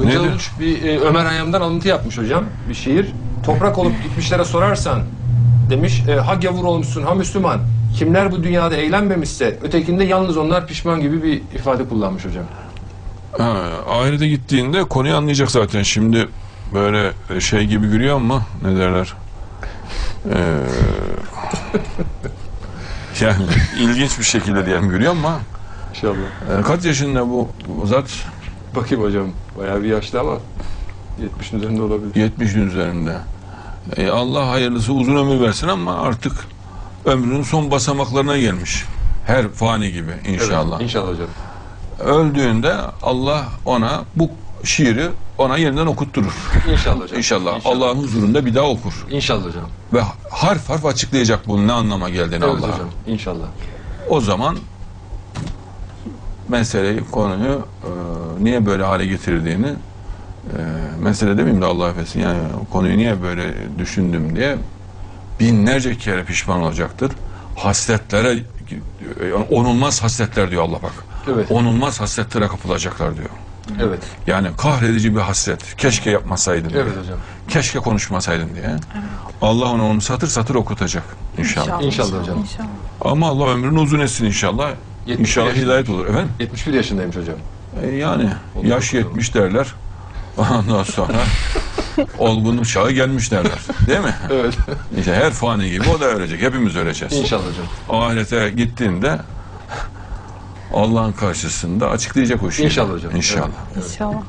Nedir? Uluç bir e, Ömer Hayyam'dan alıntı yapmış hocam. Bir şiir. Toprak olup gitmişlere sorarsan demiş. E, ha gavur olmuşsun ha Müslüman. Kimler bu dünyada eğlenmemişse ötekinde yalnız onlar pişman gibi bir ifade kullanmış hocam. Ha, ahirete gittiğinde konuyu anlayacak zaten. Şimdi böyle şey gibi görüyor ama ne derler? Ee, yani ilginç bir şekilde diyelim görüyor ama İnşallah. e, kaç yaşında bu zat? Bakayım hocam. Bayağı bir yaşlı ama 70'in üzerinde olabilir. 70'in üzerinde. E, Allah hayırlısı uzun ömür versin ama artık ömrünün son basamaklarına gelmiş. Her fani gibi inşallah. Evet, inşallah hocam. Öldüğünde Allah ona bu şiiri ona yeniden okutturur. İnşallah hocam. İnşallah. Allah'ın huzurunda bir daha okur. İnşallah hocam. Ve harf harf açıklayacak bunun ne anlama geldiğini Evet Allah'a. hocam. İnşallah. O zaman meseleyi, konuyu e, niye böyle hale getirdiğini e, mesele demeyeyim de Allah affetsin yani konuyu niye böyle düşündüm diye binlerce kere pişman olacaktır. Hasletlere e, onulmaz hasletler diyor Allah bak. Evet. Onulmaz hasletlere kapılacaklar diyor. Evet. Yani kahredici bir hasret. Keşke yapmasaydım diye. Evet hocam. Keşke konuşmasaydım diye. Allah ona onu satır satır okutacak inşallah. İnşallah hocam. İnşallah. Ama Allah ömrünü uzun etsin inşallah. 71 İnşallah yaşında. hidayet olur. Efendim? 71 yaşındaymış hocam. E, yani Olur yaş bakalım. 70 derler. Ondan sonra olgunluk çağı gelmiş derler. Değil mi? Evet. İşte her fani gibi o da ölecek. Hepimiz öleceğiz. İnşallah hocam. Ahirete gittiğinde Allah'ın karşısında açıklayacak o şeyi. İnşallah hocam. İnşallah. İnşallah.